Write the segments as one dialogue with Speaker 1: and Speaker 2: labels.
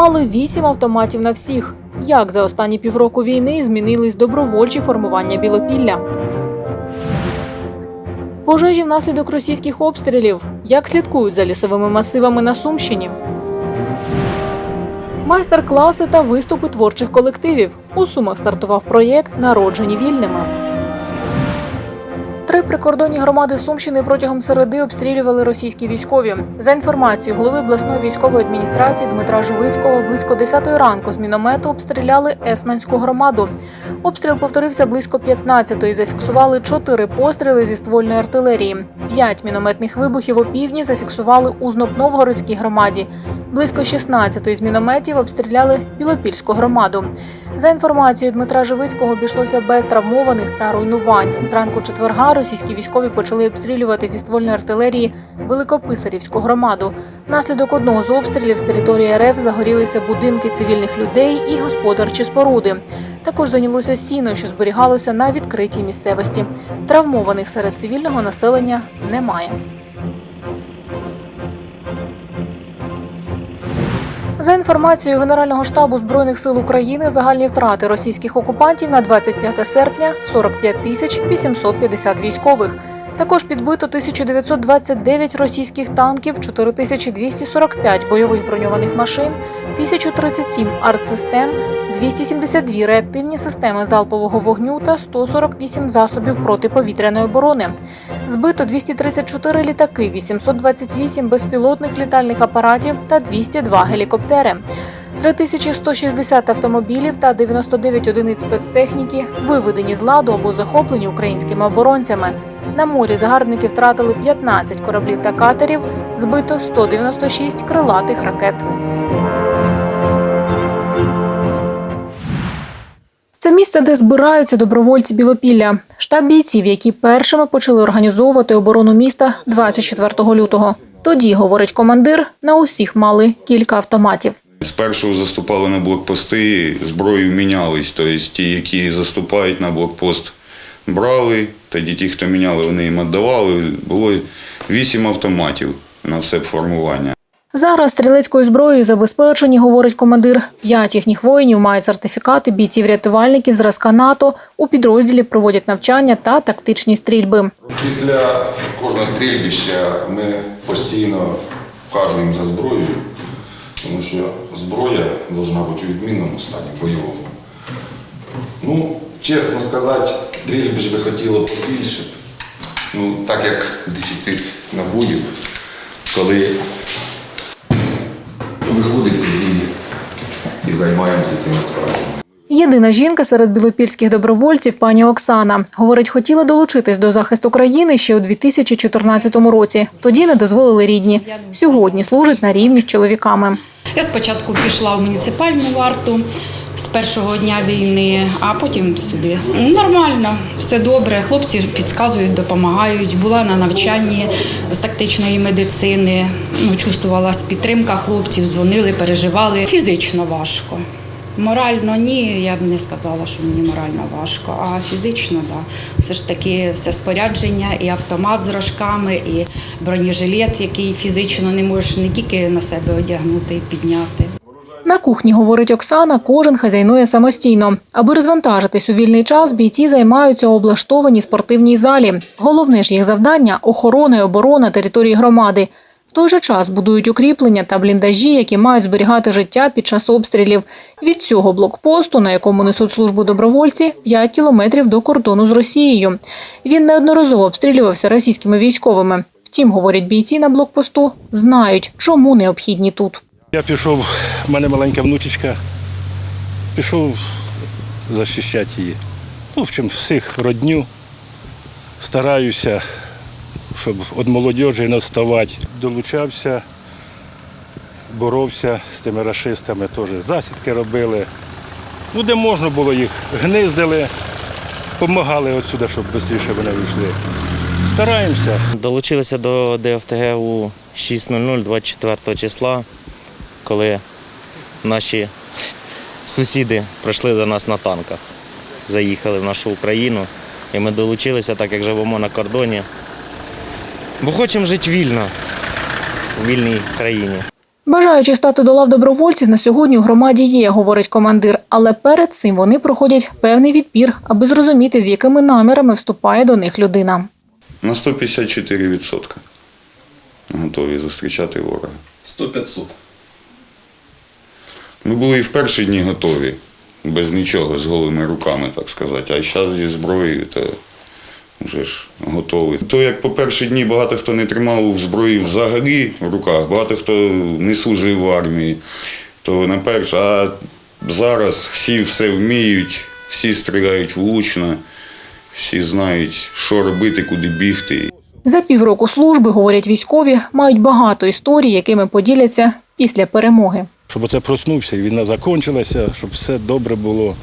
Speaker 1: мали вісім автоматів на всіх. Як за останні півроку війни змінились добровольчі формування Білопілля? Пожежі внаслідок російських обстрілів. Як слідкують за лісовими масивами на Сумщині? Майстер-класи та виступи творчих колективів. У Сумах стартував проєкт Народжені вільними. Три прикордонні громади Сумщини протягом середи обстрілювали російські військові. За інформацією голови обласної військової адміністрації Дмитра Живицького, близько 10 ранку з міномету обстріляли Есманську громаду. Обстріл повторився близько 15-ї. Зафіксували чотири постріли зі ствольної артилерії. П'ять мінометних вибухів опівдні зафіксували у Знопновгородській громаді. Близько 16-ї з мінометів обстріляли Білопільську громаду. За інформацією Дмитра Живицького, обійшлося без травмованих та руйнувань. Зранку четверга російські військові почали обстрілювати зі ствольної артилерії Великописарівську громаду. Внаслідок одного з обстрілів з території РФ загорілися будинки цивільних людей і господарчі споруди. Також зайнялося сіно, що зберігалося на відкритій місцевості. Травмованих серед цивільного населення немає. За інформацією Генерального штабу збройних сил України, загальні втрати російських окупантів на 25 серпня 45 тисяч 850 військових. Також підбито 1929 російських танків, 4245 бойових броньованих машин, 1037 артсистем, 272 реактивні системи залпового вогню та 148 засобів протиповітряної оборони. Збито 234 літаки, 828 безпілотних літальних апаратів та 202 гелікоптери. 3160 автомобілів та 99 одиниць спецтехніки виведені з ладу або захоплені українськими оборонцями. На морі загарбники втратили 15 кораблів та катерів, збито 196 крилатих ракет. Це місце, де збираються добровольці Білопілля, штаб бійців, які першими почали організовувати оборону міста 24 лютого. Тоді, говорить командир, на усіх мали кілька автоматів.
Speaker 2: Спершу заступали на блокпости, зброю мінялись. Тобто ті, які заступають на блокпост, брали, тоді ті, хто міняли, вони їм віддавали. Було вісім автоматів на все формування.
Speaker 1: Зараз стрілецькою зброєю забезпечені, говорить командир. П'ять їхніх воїнів мають сертифікати бійців-рятувальників зразка НАТО. У підрозділі проводять навчання та тактичні стрільби.
Speaker 3: Після кожного стрільбища ми постійно вхажуємо за зброєю, тому що зброя повинна бути у відмінному стані бойовому. Ну, чесно сказати, стрільбищ би хотіло побільше. Ну, так як дефіцит набоїв, коли виходить тоді і займаємося цими справами.
Speaker 1: Єдина жінка серед білопільських добровольців, пані Оксана, говорить, хотіла долучитись до захисту країни ще у 2014 році. Тоді не дозволили рідні. Сьогодні служить на рівні з чоловіками.
Speaker 4: Я спочатку пішла в муніципальну варту з першого дня війни, а потім сюди. Нормально, все добре. Хлопці підказують, допомагають. Була на навчанні з тактичної медицини. Ну, чувствувалась підтримка хлопців, дзвонили, переживали. Фізично важко. Морально ні, я б не сказала, що мені морально важко, а фізично, так. Да. Все ж таки все спорядження, і автомат з рожками, і бронежилет, який фізично не можеш не тільки на себе одягнути і підняти.
Speaker 1: На кухні, говорить Оксана, кожен хазяйнує самостійно. Аби розвантажитись у вільний час, бійці займаються у облаштованій спортивній залі. Головне ж їх завдання охорона і оборона території громади. В той же час будують укріплення та бліндажі, які мають зберігати життя під час обстрілів. Від цього блокпосту, на якому несуть службу добровольці, 5 кілометрів до кордону з Росією. Він неодноразово обстрілювався російськими військовими. Втім, говорять бійці на блокпосту, знають, чому необхідні тут.
Speaker 5: Я пішов, в мене маленька внучечка, пішов захищати її. Ну, в общем, всіх родню. Стараюся, щоб від молодіжі не відставати. Долучався, боровся з тими рашистами, теж засідки робили. Ну, де можна було їх, гниздили, допомагали отсюди, щоб швидше вони вийшли. Стараємося.
Speaker 6: Долучилися до ДФТГ у 6.00 24 числа, коли наші сусіди прийшли до нас на танках, заїхали в нашу Україну. І ми долучилися, так як живемо на кордоні. Бо хочемо жити вільно, у вільній країні.
Speaker 1: Бажаючи стати до лав добровольців на сьогодні у громаді є, говорить командир. Але перед цим вони проходять певний відбір, аби зрозуміти, з якими намірами вступає до них людина.
Speaker 2: На 154% готові зустрічати ворога.
Speaker 7: 100-500.
Speaker 2: Ми були і в перші дні готові, без нічого, з голими руками, так сказати. А зараз зі зброєю, то вже ж готові. То як по перші дні багато хто не тримав зброї взагалі в руках, багато хто не служив в армії, то на перш, а зараз всі все вміють, всі стріляють влучно, всі знають, що робити, куди бігти.
Speaker 1: За півроку служби, говорять військові, мають багато історій, якими поділяться після перемоги.
Speaker 5: Щоб оце проснувся, і війна закінчилася, щоб все добре було,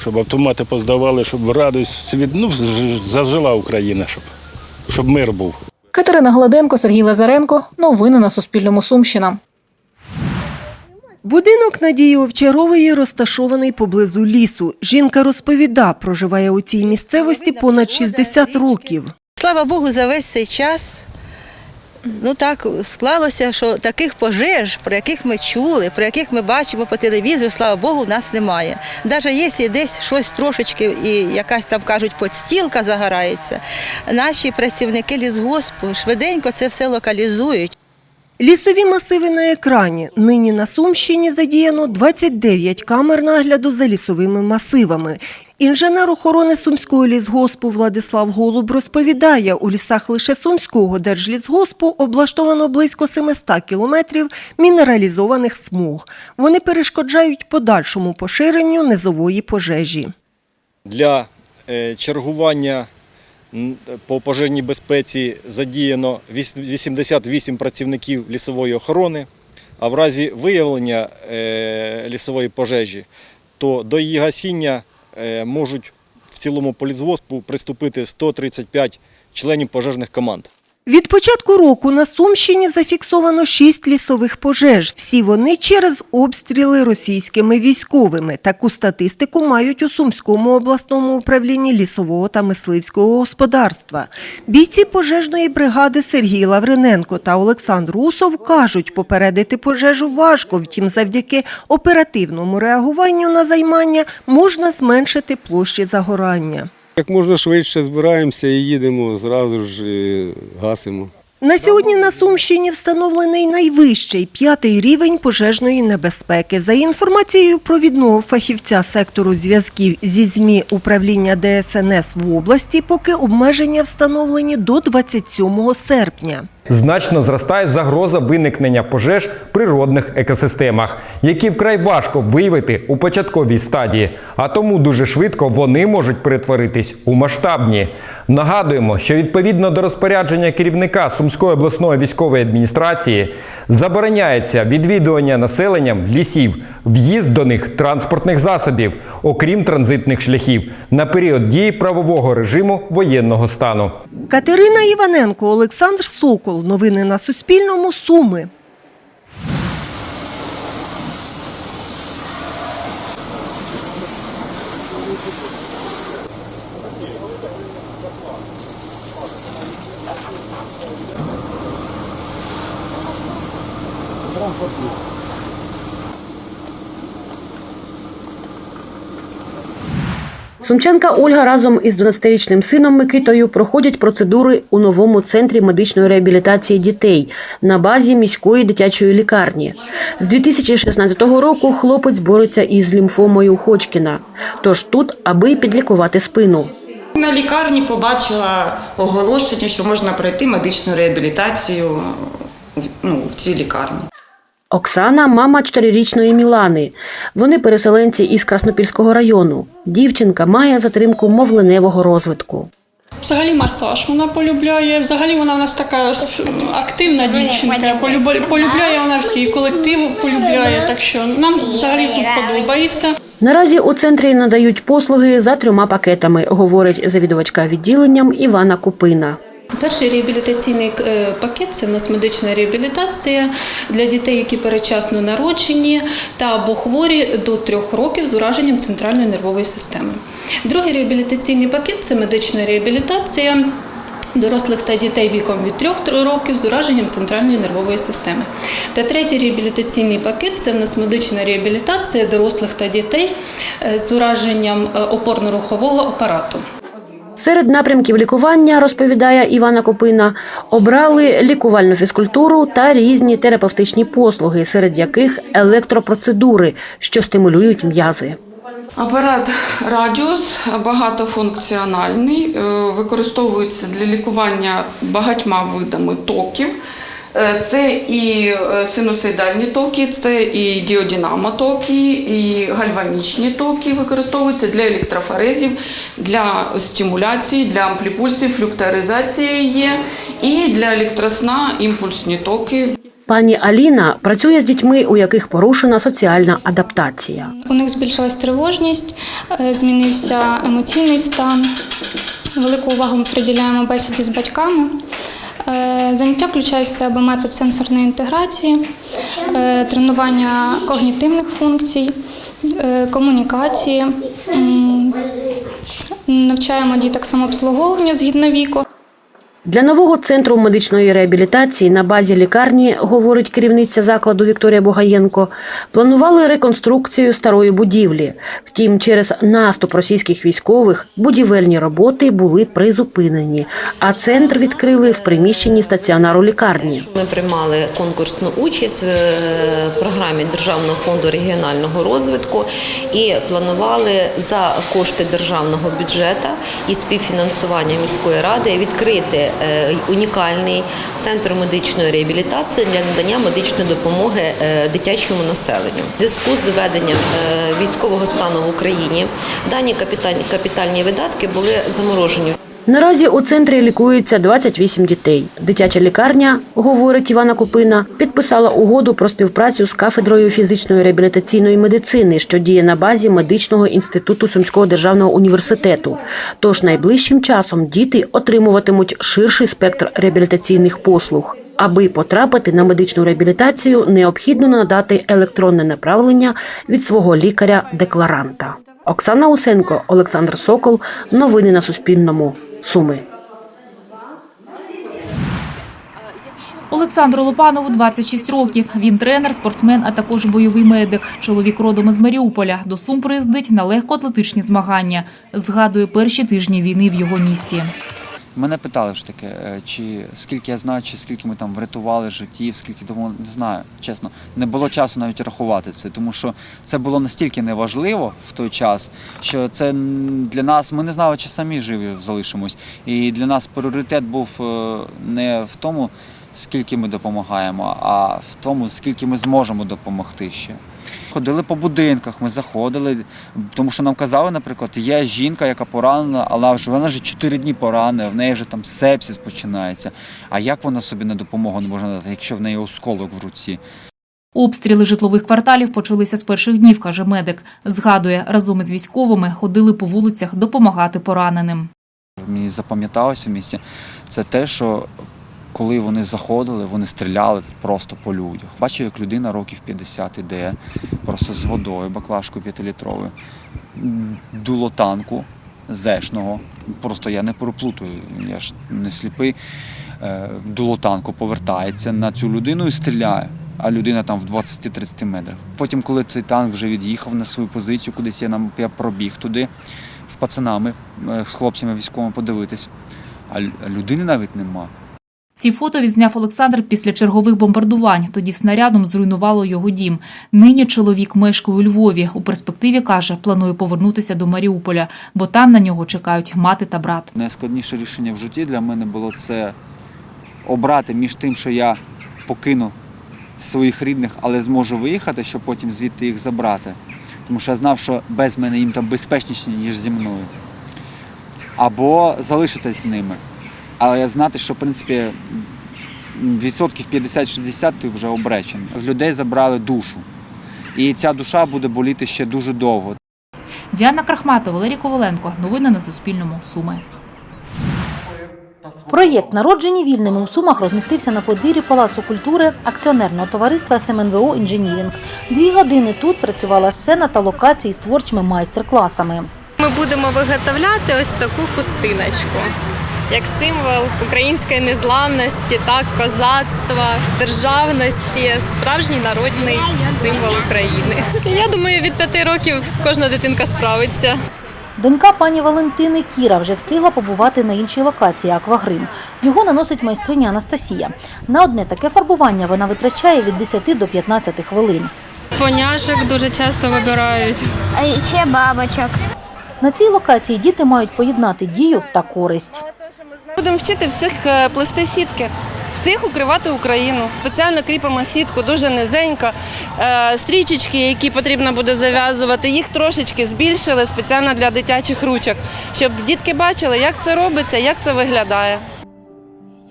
Speaker 5: щоб автомати поздавали, щоб радість світ, ну, зажила Україна, щоб, щоб мир був.
Speaker 1: Катерина Гладенко, Сергій Лазаренко. Новини на Суспільному. Сумщина.
Speaker 8: Будинок Надії Овчарової розташований поблизу лісу. Жінка розповіда, проживає у цій місцевості понад 60 років.
Speaker 9: Слава Богу, за весь цей час. Ну так склалося, що таких пожеж, про яких ми чули, про яких ми бачимо по телевізору, слава Богу, в нас немає. Навіть якщо десь щось трошечки і якась там кажуть подстілка загорається, наші працівники лісгоспу швиденько це все локалізують.
Speaker 8: Лісові масиви на екрані. Нині на Сумщині задіяно 29 камер нагляду за лісовими масивами. Інженер охорони Сумського лісгоспу Владислав Голуб розповідає, у лісах лише Сумського держлісгоспу облаштовано близько 700 кілометрів мінералізованих смуг. Вони перешкоджають подальшому поширенню низової пожежі.
Speaker 7: Для е, чергування по пожежній безпеці задіяно віс- 88 працівників лісової охорони, а в разі виявлення е, лісової пожежі, то до її гасіння можуть в цілому полізвоспу приступити 135 членів пожежних команд.
Speaker 8: Від початку року на Сумщині зафіксовано шість лісових пожеж. Всі вони через обстріли російськими військовими. Таку статистику мають у Сумському обласному управлінні лісового та мисливського господарства. Бійці пожежної бригади Сергій Лавриненко та Олександр Усов кажуть, попередити пожежу важко, втім, завдяки оперативному реагуванню на займання можна зменшити площі загорання.
Speaker 10: Як можна швидше збираємося і їдемо, зразу ж е, гасимо.
Speaker 8: На сьогодні на Сумщині встановлений найвищий п'ятий рівень пожежної небезпеки. За інформацією провідного фахівця сектору зв'язків зі ЗМІ управління ДСНС в області, поки обмеження встановлені до 27 серпня.
Speaker 11: Значно зростає загроза виникнення пожеж в природних екосистемах, які вкрай важко виявити у початковій стадії, а тому дуже швидко вони можуть перетворитись у масштабні. Нагадуємо, що відповідно до розпорядження керівника Сумської обласної військової адміністрації забороняється відвідування населенням лісів, в'їзд до них транспортних засобів, окрім транзитних шляхів, на період дії правового режиму воєнного стану.
Speaker 8: Катерина Іваненко, Олександр Сокол. Новини на Суспільному. Суми.
Speaker 12: Сумчанка Ольга разом із 12-річним сином Микитою проходять процедури у новому центрі медичної реабілітації дітей на базі міської дитячої лікарні. З 2016 року хлопець бореться із лімфомою Ходжкіна. Тож тут, аби підлікувати спину.
Speaker 13: На лікарні побачила оголошення, що можна пройти медичну реабілітацію ну, в цій лікарні.
Speaker 12: Оксана мама чотирирічної Мілани. Вони переселенці із Краснопільського району. Дівчинка має затримку мовленевого розвитку.
Speaker 14: Взагалі масаж вона полюбляє. Взагалі вона в нас така активна дівчинка. Полюбляє вона всі, колектив полюбляє. Так що нам взагалі тут подобається.
Speaker 12: Наразі у центрі надають послуги за трьома пакетами, говорить завідувачка відділенням Івана Купина.
Speaker 14: Перший реабілітаційний е, пакет це в нас медична реабілітація для дітей, які передчасно народжені та або хворі до трьох років з ураженням центральної нервової системи. Другий реабілітаційний пакет це медична реабілітація Дорослих та дітей віком від 3 років з ураженням центральної нервової системи. Та третій реабілітаційний пакет це в нас медична реабілітація дорослих та дітей е, з ураженням е, опорно-рухового апарату.
Speaker 12: Серед напрямків лікування, розповідає Івана Копина, обрали лікувальну фізкультуру та різні терапевтичні послуги, серед яких електропроцедури, що стимулюють м'язи.
Speaker 15: Апарат Радіус багатофункціональний, е, використовується для лікування багатьма видами токів. Е, Це і е, синусоїдальні токи, це і діодінамотоки, і гальванічні токи використовуються для електрофорезів, для стимуляції, для ампліпульсів, флюкторизації є, і для електросна імпульсні токи.
Speaker 12: Пані Аліна працює з дітьми, у яких порушена соціальна адаптація.
Speaker 16: У них збільшилась тривожність, е, змінився емоційний стан. Велику увагу ми приділяємо бесіді з батьками. Е, Заняття включають в себе метод сенсорної інтеграції, е, тренування когнітивних функцій, е, комунікації. Навчаємо діток самообслуговування згідно віку.
Speaker 12: Для нового центру медичної реабілітації на базі лікарні, говорить керівниця закладу Вікторія Богаєнко, планували реконструкцію старої будівлі. Втім, через наступ російських військових будівельні роботи були призупинені, а центр відкрили в приміщенні стаціонару лікарні.
Speaker 17: Ми приймали конкурсну участь в е, програмі Державного фонду регіонального розвитку і планували за кошти державного бюджету і співфінансування міської ради відкрити унікальний центр медичної реабілітації для надання медичної допомоги е, дитячому населенню. В зв'язку з введенням е, військового стану в Україні дані капітальні видатки були заморожені.
Speaker 12: Наразі у центрі лікується 28 дітей. Дитяча лікарня, говорить Івана Купина, підписала угоду про співпрацю з кафедрою фізичної реабілітаційної медицини, що діє на базі медичного інституту Сумського державного університету. Тож найближчим часом діти отримуватимуть ширший спектр реабілітаційних послуг. Аби потрапити на медичну реабілітацію, необхідно надати електронне направлення від свого лікаря-декларанта. Оксана Усенко, Олександр Сокол. Новини на Суспільному. Суми.
Speaker 18: Олександру Лопанову 26 років. Він тренер, спортсмен, а також бойовий медик. Чоловік родом із Маріуполя. До Сум приїздить на легкоатлетичні змагання. Згадує перші тижні війни в його місті.
Speaker 19: Мене питали ж таке, е, чи скільки я знаю, чи скільки ми там врятували життів, скільки тому не знаю, чесно. Не було часу навіть рахувати це, тому що це було настільки неважливо в той час, що це для нас, ми не знали, чи самі живі залишимось. І для нас пріоритет був е, не в тому, скільки ми допомагаємо, а в тому, скільки ми зможемо допомогти ще. Ходили по будинках, ми заходили, тому що нам казали, наприклад, є жінка, яка поранена, але вона вже 4 дні поранена, в неї вже там сепсис починається. А як вона собі на допомогу не може надати, якщо в неї осколок в руці?
Speaker 18: Обстріли житлових кварталів почалися з перших днів, каже медик. Згадує, разом із військовими ходили по вулицях допомагати пораненим.
Speaker 19: Мені запам'яталося в місті це те, що коли вони заходили, вони стріляли просто по людях. Бачу, як людина років 50 іде, просто з водою, баклажкою п'ятилітровою, дуло танку зешного. Просто я не переплутаю, я ж не сліпий. Е, Дуло танку повертається на цю людину і стріляє. А людина там в 20-30 метрах. Потім, коли цей танк вже від'їхав на свою позицію, кудись я нам я пробіг туди з пацанами, е, з хлопцями військовими подивитись, а людини навіть нема.
Speaker 18: Ці фото відзняв Олександр після чергових бомбардувань. Тоді снарядом зруйнувало його дім. Нині чоловік мешкає у Львові. У перспективі каже, планує повернутися до Маріуполя, бо там на нього чекають мати та брат.
Speaker 19: Найскладніше рішення в житті для мене було це обрати між тим, що я покину своїх рідних, але зможу виїхати, щоб потім звідти їх забрати. Тому що я знав, що без мене їм там безпечніше, ніж зі мною. Або залишитись з ними. Але я знати, що в принципі відсотків 50-60 ти вже обречений. В людей забрали душу. І ця душа буде боліти ще дуже довго.
Speaker 18: Діана Крахматова, Валерій Коваленко. Новини на Суспільному. Суми.
Speaker 20: Проєкт народжені вільними у Сумах розмістився на подвір'ї Палацу культури акціонерного товариства СМНВО Інженірінг. Дві години тут працювала сцена та локації з творчими майстер-класами.
Speaker 21: Ми будемо виготовляти ось таку хустиночку. Як символ української незламності, так, козацтва, державності, справжній народний символ України. Я думаю, від п'яти років кожна дитинка справиться.
Speaker 20: Донька пані Валентини Кіра вже встигла побувати на іншій локації аквагрим. Його наносить майстриня Анастасія. На одне таке фарбування вона витрачає від 10 до 15 хвилин.
Speaker 21: Поняшок дуже часто вибирають.
Speaker 16: А ще бабочок.
Speaker 20: На цій локації діти мають поєднати дію та користь.
Speaker 22: Будемо вчити всіх е, плести сітки, всіх укривати Україну. Спеціально кріпимо сітку, дуже низенько. Е, Стрічечки, які потрібно буде зав'язувати, їх трошечки збільшили спеціально для дитячих ручок, щоб дітки бачили, як це робиться, як це виглядає.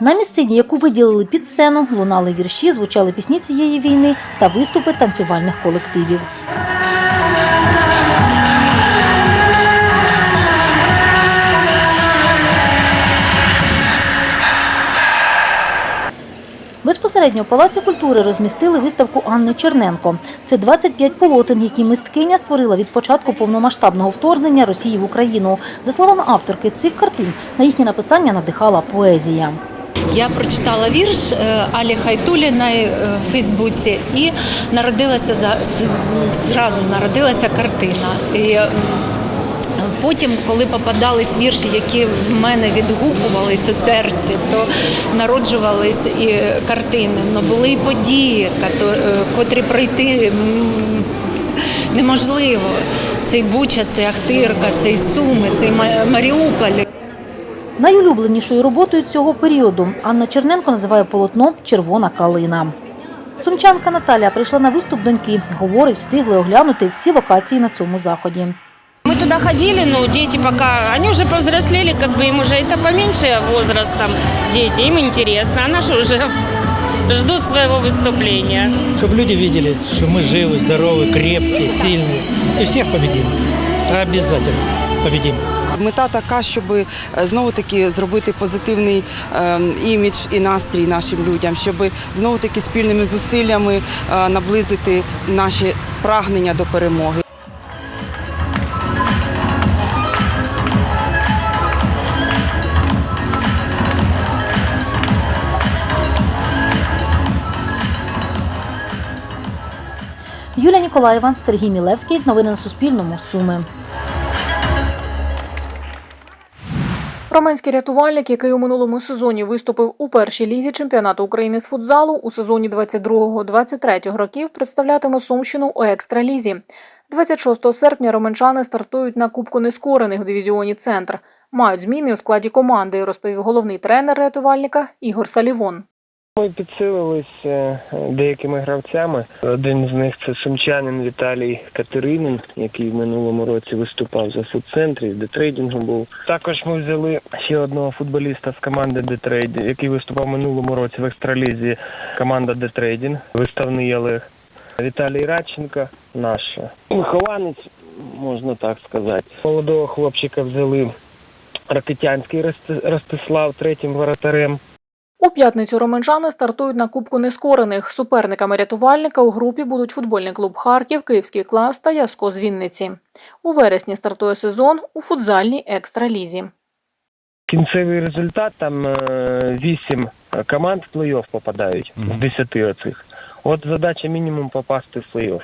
Speaker 20: На місцині, яку виділили під сцену, лунали вірші, звучали пісні цієї війни та виступи танцювальних колективів. Безпосередньо в Палаці культури розмістили виставку Анни Черненко. Це 25 полотен, які мисткиня створила від початку повномасштабного вторгнення Росії в Україну. За словами авторки цих картин, на їхнє написання надихала поезія.
Speaker 23: Я прочитала вірш е, Алі Хайтуліної е, в Фейсбуці і народилася за зразу народилася картина. І Потім, коли попадались вірші, які в мене відгукувались у серці, то народжувались і картини. Ну були і події, е, котрі пройти неможливо. Цей Буча, цей Ахтирка, цей Суми, цей Маріуполь.
Speaker 20: Найулюбленішою роботою цього періоду Анна Черненко називає полотно Червона калина. Сумчанка Наталя прийшла на виступ доньки. Говорить, встигли оглянути всі локації на цьому заході
Speaker 24: Мы туда ходили, но дети пока, они уже повзрослели, как бы им уже это поменьше возрастом дети, им интересно, а наши уже ждут своего выступления.
Speaker 25: Чтобы люди видели, что мы живы, здоровы, крепкие, сильные. И всех победим. Обязательно победим.
Speaker 26: Мета така, щоб знову таки зробити позитивний е, імідж і настрій нашим людям, щоб знову таки спільними зусиллями е, наблизити наші прагнення до перемоги.
Speaker 20: Юлія Ніколаєва, Сергій Мілевський. Новини на Суспільному. Суми.
Speaker 1: Роменський рятувальник, який у минулому сезоні виступив у першій лізі чемпіонату України з футзалу, у сезоні 22-23 років представлятиме Сумщину у екстралізі. 26 серпня роменчани стартують на Кубку нескорених в дивізіоні Центр. Мають зміни у складі команди, розповів головний тренер рятувальника Ігор Салівон.
Speaker 27: Ми підсилилися деякими гравцями. Один з них це сумчанин Віталій Катеринин, який в минулому році виступав за фудцентрі, детрейдингом був. Також ми взяли ще одного футболіста з команди Детрейд, який виступав минулому році в екстралізі. Команда Детрейдінг, виставний Олег. Віталій Радченко, наш вихованець, можна так сказати. Молодого хлопчика взяли Ракитянський Рости- Ростислав третім воротарем.
Speaker 1: П'ятницю роменчани стартують на Кубку нескорених. Суперниками рятувальника у групі будуть футбольний клуб Харків, Київський клас та Яско з Вінниці. У вересні стартує сезон у футзальній екстралізі.
Speaker 27: Кінцевий результат там е, вісім команд в плей-офф попадають з 10 оцих. От задача мінімум попасти в плей-офф.